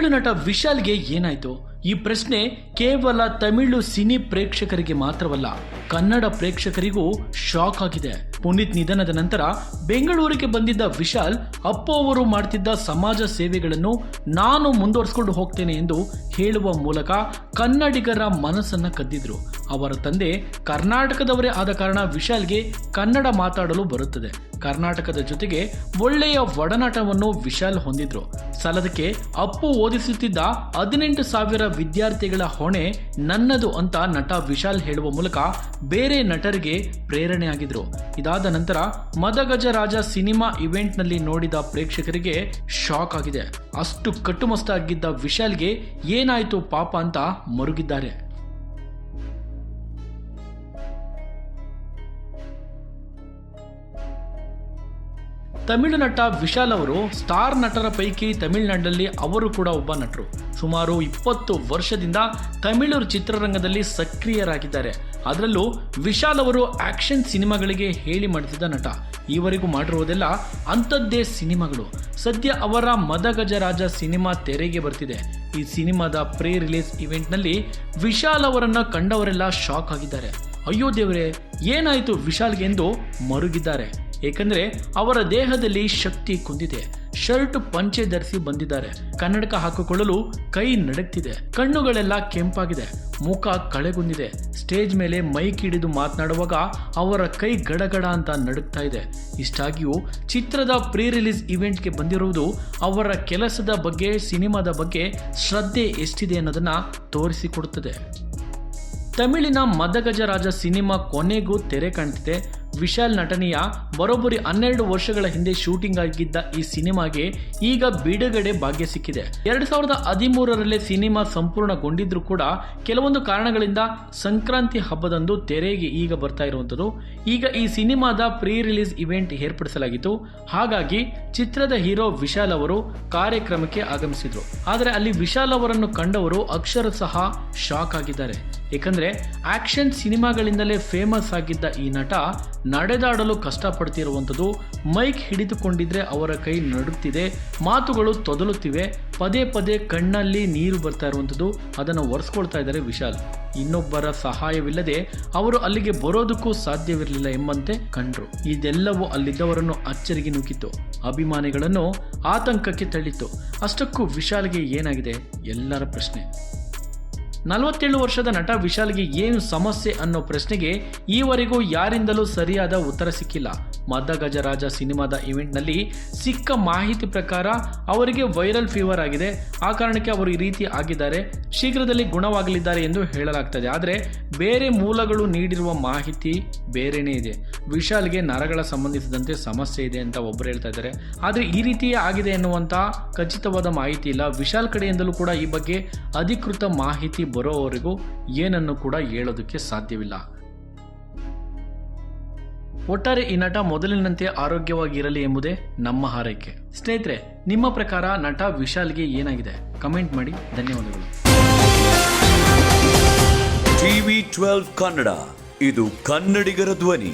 ನಟ ವಿಶಾಲ್ಗೆ ಏನಾಯ್ತು? ಈ ಪ್ರಶ್ನೆ ಕೇವಲ ತಮಿಳು ಸಿನಿ ಪ್ರೇಕ್ಷಕರಿಗೆ ಮಾತ್ರವಲ್ಲ, ಕನ್ನಡ ಪ್ರೇಕ್ಷಕರಿಗೂ ಶಾಕ್ ಆಗಿದೆ. ಪುನೀತ್ ನಿಧನದ ನಂತರ ಬೆಂಗಳೂರಿಗೆ ಬಂದಿದ್ದ ವಿಶಾಲ್, ಅಪ್ಪ ಅವರು ಮಾಡ್ತಿದ್ದ ಸಮಾಜ ಸೇವೆಗಳನ್ನು ನಾನು ಮುಂದುವರಿಸಿಕೊಂಡು ಹೋಗ್ತೇನೆ ಎಂದು ಹೇಳುವ ಮೂಲಕ ಕನ್ನಡಿಗರ ಮನಸ್ಸನ್ನ ಕದ್ದಿದ್ರು. ಅವರ ತಂದೆ ಕರ್ನಾಟಕದವರೇ ಆದ ಕಾರಣ ವಿಶಾಲ್ಗೆ ಕನ್ನಡ ಮಾತಾಡಲು ಬರುತ್ತದೆ. ಕರ್ನಾಟಕದ ಜೊತೆಗೆ ಒಳ್ಳೆಯ ಒಡನಾಟವನ್ನು ವಿಶಾಲ್ ಹೊಂದಿದ್ರು. ಸಲದಕ್ಕೆ ಅಪ್ಪು ಓದಿಸುತ್ತಿದ್ದ ಹದಿನೆಂಟು ಸಾವಿರ ವಿದ್ಯಾರ್ಥಿಗಳ ಹೊಣೆ ನನ್ನದು ಅಂತ ನಟ ವಿಶಾಲ್ ಹೇಳುವ ಮೂಲಕ ಬೇರೆ ನಟರಿಗೆ ಪ್ರೇರಣೆಯಾಗಿದ್ರು. ಇದಾದ ನಂತರ ಮದಗಜ ರಾಜ ಸಿನಿಮಾ ಇವೆಂಟ್ನಲ್ಲಿ ನೋಡಿದ ಪ್ರೇಕ್ಷಕರಿಗೆ ಶಾಕ್ ಆಗಿದೆ. ಅಷ್ಟು ಕಟ್ಟುಮಸ್ತಾಗಿದ್ದ ವಿಶಾಲ್ಗೆ ಏನಾಯ್ತು ಪಾಪ ಅಂತ ಮರುಗಿದ್ದಾರೆ. ತಮಿಳು ನಟ ವಿಶಾಲ್ ಅವರು ಸ್ಟಾರ್ ನಟರ ಪೈಕಿ ತಮಿಳುನಾಡಲ್ಲಿ ಅವರು ಕೂಡ ಒಬ್ಬ ನಟರು. ಸುಮಾರು ಇಪ್ಪತ್ತು ವರ್ಷದಿಂದ ತಮಿಳು ಚಿತ್ರರಂಗದಲ್ಲಿ ಸಕ್ರಿಯರಾಗಿದ್ದಾರೆ. ಅದರಲ್ಲೂ ವಿಶಾಲ್ ಅವರು ಆಕ್ಷನ್ ಸಿನಿಮಾಗಳಿಗೆ ಹೇಳಿ ಮಾಡುತ್ತಿದ್ದ ನಟ. ಈವರೆಗೂ ಮಾಡಿರುವುದೆಲ್ಲ ಅಂಥದ್ದೇ ಸಿನಿಮಾಗಳು. ಸದ್ಯ ಅವರ ಮದಗಜರಾಜ ಸಿನಿಮಾ ತೆರೆಗೆ ಬರ್ತಿದೆ. ಈ ಸಿನಿಮಾದ ಪ್ರೀ ರಿಲೀಸ್ ಇವೆಂಟ್ನಲ್ಲಿ ವಿಶಾಲ್ ಅವರನ್ನು ಕಂಡವರೆಲ್ಲ ಶಾಕ್ ಆಗಿದ್ದಾರೆ. ಅಯ್ಯೋ ದೇವರೇ, ಏನಾಯಿತು ವಿಶಾಲ್ಗೆ ಎಂದು ಮರುಗಿದ್ದಾರೆ. ಏಕೆಂದರೆ ಅವರ ದೇಹದಲ್ಲಿ ಶಕ್ತಿ ಕುಂದಿದೆ. ಶರ್ಟ್ ಪಂಚೆ ಧರಿಸಿ ಬಂದಿದ್ದಾರೆ. ಕನ್ನಡಕ ಹಾಕಿಕೊಳ್ಳಲು ಕೈ ನಡಕ್ತಿದೆ. ಕಣ್ಣುಗಳೆಲ್ಲ ಕೆಂಪಾಗಿದೆ. ಮುಖ ಕಳೆಗುಂದಿದೆ. ಸ್ಟೇಜ್ ಮೇಲೆ ಮೈಕ್ ಹಿಡಿದು ಮಾತನಾಡುವಾಗ ಅವರ ಕೈ ಗಡಗಡ ಅಂತ ನಡುಗ್ತಾ ಇದೆ. ಇಷ್ಟಾಗಿಯೂ ಚಿತ್ರದ ಪ್ರೀ ರಿಲೀಸ್ ಇವೆಂಟ್ಗೆ ಬಂದಿರುವುದು ಅವರ ಕೆಲಸದ ಬಗ್ಗೆ, ಸಿನಿಮಾದ ಬಗ್ಗೆ ಶ್ರದ್ಧೆ ಎಷ್ಟಿದೆ ಅನ್ನೋದನ್ನ ತೋರಿಸಿಕೊಡುತ್ತದೆ. ತಮಿಳಿನ ಮದಗಜರಾಜ ಸಿನಿಮಾ ಕೊನೆಗೂ ತೆರೆ ಕಾಣ್ತಿದೆ. ವಿಶಾಲ್ ನಟನೆಯ ಬರೋಬ್ಬರಿ ಹನ್ನೆರಡು ವರ್ಷಗಳ ಹಿಂದೆ ಶೂಟಿಂಗ್ ಆಗಿದ್ದ ಈ ಸಿನಿಮಾಗೆ ಈಗ ಬಿಡುಗಡೆ ಭಾಗ್ಯ ಸಿಕ್ಕಿದೆ. ಎರಡ್ ಸಾವಿರದ ಹದಿಮೂರರಲ್ಲೇ ಸಿನಿಮಾ ಸಂಪೂರ್ಣಗೊಂಡಿದ್ರು ಕೂಡ ಕೆಲವೊಂದು ಕಾರಣಗಳಿಂದ ಸಂಕ್ರಾಂತಿ ಹಬ್ಬದಂದು ತೆರೆಗೆ ಈಗ ಬರ್ತಾ ಇರುವಂಥದ್ದು. ಈಗ ಈ ಸಿನಿಮಾದ ಪ್ರೀ ರಿಲೀಸ್ ಇವೆಂಟ್ ಏರ್ಪಡಿಸಲಾಗಿತ್ತು. ಹಾಗಾಗಿ ಚಿತ್ರದ ಹೀರೋ ವಿಶಾಲ್ ಅವರು ಕಾರ್ಯಕ್ರಮಕ್ಕೆ ಆಗಮಿಸಿದ್ರು. ಆದರೆ ಅಲ್ಲಿ ವಿಶಾಲ್ ಅವರನ್ನು ಕಂಡವರು ಅಕ್ಷರ ಸಹ ಶಾಕ್ ಆಗಿದ್ದಾರೆ. ಏಕೆಂದರೆ ಆಕ್ಷನ್ ಸಿನಿಮಾಗಳಿಂದಲೇ ಫೇಮಸ್ ಆಗಿದ್ದ ಈ ನಟ ನಡೆದಾಡಲು ಕಷ್ಟಪಡ್ತಿರುವಂಥದ್ದು, ಮೈಕ್ ಹಿಡಿದುಕೊಂಡಿದ್ರೆ ಅವರ ಕೈ ನಡುತ್ತಿದೆ, ಮಾತುಗಳು ತೊದಲುತ್ತಿವೆ, ಪದೇ ಪದೇ ಕಣ್ಣಲ್ಲಿ ನೀರು ಬರ್ತಾ ಇರುವಂಥದ್ದು, ಅದನ್ನು ಒರೆಸ್ಕೊಳ್ತಾ ಇದ್ದಾರೆ ವಿಶಾಲ್. ಇನ್ನೊಬ್ಬರ ಸಹಾಯವಿಲ್ಲದೆ ಅವರು ಅಲ್ಲಿಗೆ ಬರೋದಕ್ಕೂ ಸಾಧ್ಯವಿರಲಿಲ್ಲ ಎಂಬಂತೆ ಕಂಡ್ರು. ಇದೆಲ್ಲವೂ ಅಲ್ಲಿದ್ದವರನ್ನು ಅಚ್ಚರಿಗೆ ನುಗ್ಗಿತ್ತು. ಅಭಿಮಾನಿಗಳನ್ನು ಆತಂಕಕ್ಕೆ ತಳ್ಳಿತ್ತು. ಅಷ್ಟಕ್ಕೂ ವಿಶಾಲ್ಗೆ ಏನಾಗಿದೆ? ಎಲ್ಲರ ಪ್ರಶ್ನೆ. ನಲವತ್ತೇಳು ವರ್ಷದ ನಟ ವಿಶಾಲ್ಗೆ ಏನು ಸಮಸ್ಯೆ ಅನ್ನೋ ಪ್ರಶ್ನೆಗೆ ಈವರೆಗೂ ಯಾರಿಂದಲೂ ಸರಿಯಾದ ಉತ್ತರ ಸಿಕ್ಕಿಲ್ಲ. ಮದ್ದ ಗಜರಾಜ ಸಿನಿಮಾದ ಇವೆಂಟ್ನಲ್ಲಿ ಸಿಕ್ಕ ಮಾಹಿತಿ ಪ್ರಕಾರ ಅವರಿಗೆ ವೈರಲ್ ಫೀವರ್ ಆಗಿದೆ. ಆ ಕಾರಣಕ್ಕೆ ಅವರು ಈ ರೀತಿ ಆಗಿದ್ದಾರೆ. ಶೀಘ್ರದಲ್ಲಿ ಗುಣವಾಗಲಿದ್ದಾರೆ ಎಂದು ಹೇಳಲಾಗ್ತದೆ. ಆದರೆ ಬೇರೆ ಮೂಲಗಳು ನೀಡಿರುವ ಮಾಹಿತಿ ಬೇರೆನೇ ಇದೆ. ವಿಶಾಲ್ಗೆ ನರಗಳ ಸಂಬಂಧಿಸಿದಂತೆ ಸಮಸ್ಯೆ ಇದೆ ಅಂತ ಒಬ್ಬರು ಹೇಳ್ತಾ ಇದ್ದಾರೆ. ಆದರೆ ಈ ರೀತಿಯೇ ಆಗಿದೆ ಎನ್ನುವಂಥ ಖಚಿತವಾದ ಮಾಹಿತಿ ಇಲ್ಲ. ವಿಶಾಲ್ ಕಡೆಯಿಂದಲೂ ಕೂಡ ಈ ಬಗ್ಗೆ ಅಧಿಕೃತ ಮಾಹಿತಿ ಬರೋವರೆಗೂ ಏನನ್ನು ಕೂಡ ಹೇಳೋದಕ್ಕೆ ಸಾಧ್ಯವಿಲ್ಲ. ಒಟ್ಟಾರೆ ಈ ನಟ ಮೊದಲಿನಂತೆ ಆರೋಗ್ಯವಾಗಿರಲಿ ಎಂಬುದೇ ನಮ್ಮ ಹಾರೈಕೆ. ಸ್ನೇಹಿತರೆ, ನಿಮ್ಮ ಪ್ರಕಾರ ನಟ ವಿಶಾಲ್ಗೆ ಏನಾಗಿದೆ? ಕಮೆಂಟ್ ಮಾಡಿ, ಧನ್ಯವಾದಗಳು. ಟಿವಿ ಟ್ವೆಲ್ವ್ ಕನ್ನಡ, ಇದು ಕನ್ನಡಿಗರ ಧ್ವನಿ.